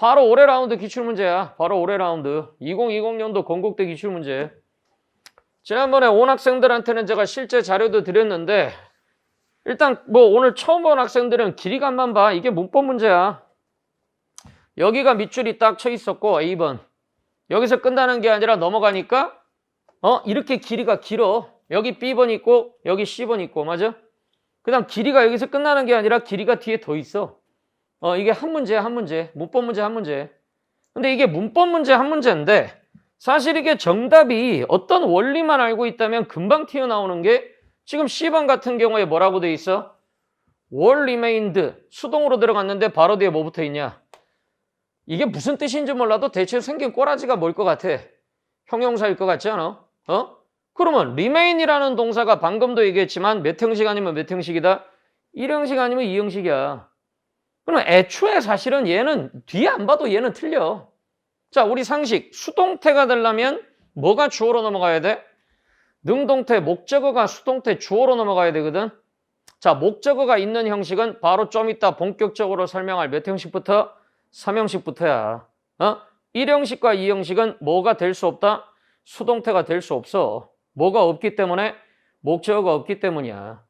바로 올해 라운드 기출문제야. 바로 올해 라운드. 2020년도 건국대 기출문제. 지난번에 온 학생들한테는 제가 실제 자료도 드렸는데 일단 뭐 오늘 처음 본 학생들은 길이감만 봐. 이게 문법 문제야. 여기가 밑줄이 딱 쳐 있었고 A번. 여기서 끝나는 게 아니라 넘어가니까 어 이렇게 길이가 길어. 여기 B번 있고 여기 C번 있고 맞아? 그다음 길이가 여기서 끝나는 게 아니라 길이가 뒤에 더 있어. 어 이게 한 문제야 한 문제. 문법 문제 한 문제. 근데 이게 문법 문제 한 문제인데 사실 이게 정답이 어떤 원리만 알고 있다면 금방 튀어나오는 게 지금 C번 같은 경우에 뭐라고 돼 있어? 월 리메인드 수동으로 들어갔는데 바로 뒤에 뭐 붙어 있냐? 이게 무슨 뜻인지 몰라도 대체 생긴 꼬라지가 뭘 것 같아? 형용사일 것 같지 않아? 어? 그러면 remain이라는 동사가 방금도 얘기했지만 몇 형식 아니면 몇 형식이다? 1형식 아니면 2형식이야. 그러면 애초에 사실은 얘는 뒤에 안 봐도 얘는 틀려. 자, 우리 상식. 수동태가 되려면 뭐가 주어로 넘어가야 돼? 능동태, 목적어가 수동태, 주어로 넘어가야 되거든. 자, 목적어가 있는 형식은 바로 좀 이따 본격적으로 설명할 몇 형식부터? 3형식부터야. 어? 1형식과 2형식은 뭐가 될 수 없다? 수동태가 될 수 없어. 뭐가 없기 때문에? 목적어가 없기 때문이야.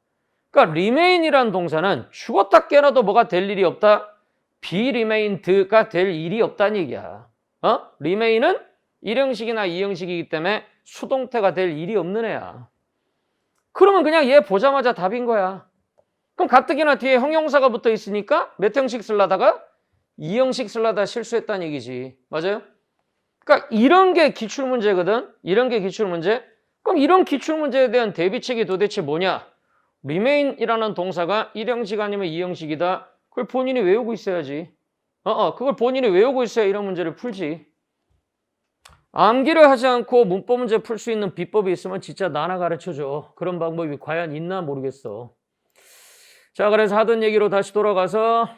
그러니까 remain이란 동사는 죽었다 깨어나도 뭐가 될 일이 없다? be remained가 될 일이 없다는 얘기야. 어? remain은 1형식이나 2형식이기 때문에 수동태가 될 일이 없는 애야. 그러면 그냥 얘 보자마자 답인 거야. 그럼 가뜩이나 뒤에 형용사가 붙어 있으니까 몇 형식 쓸라다가 2형식 쓸라다 실수했다는 얘기지. 맞아요? 그러니까 이런 게 기출문제거든. 이런 게 기출문제. 그럼 이런 기출문제에 대한 대비책이 도대체 뭐냐? Remain이라는 동사가 1형식 아니면 2형식이다. 그걸 본인이 외우고 있어야지. 어, 어, 그걸 본인이 외우고 있어야 이런 문제를 풀지. 암기를 하지 않고 문법 문제 풀 수 있는 비법이 있으면 진짜 나나 가르쳐줘. 그런 방법이 과연 있나 모르겠어. 자, 그래서 하던 얘기로 다시 돌아가서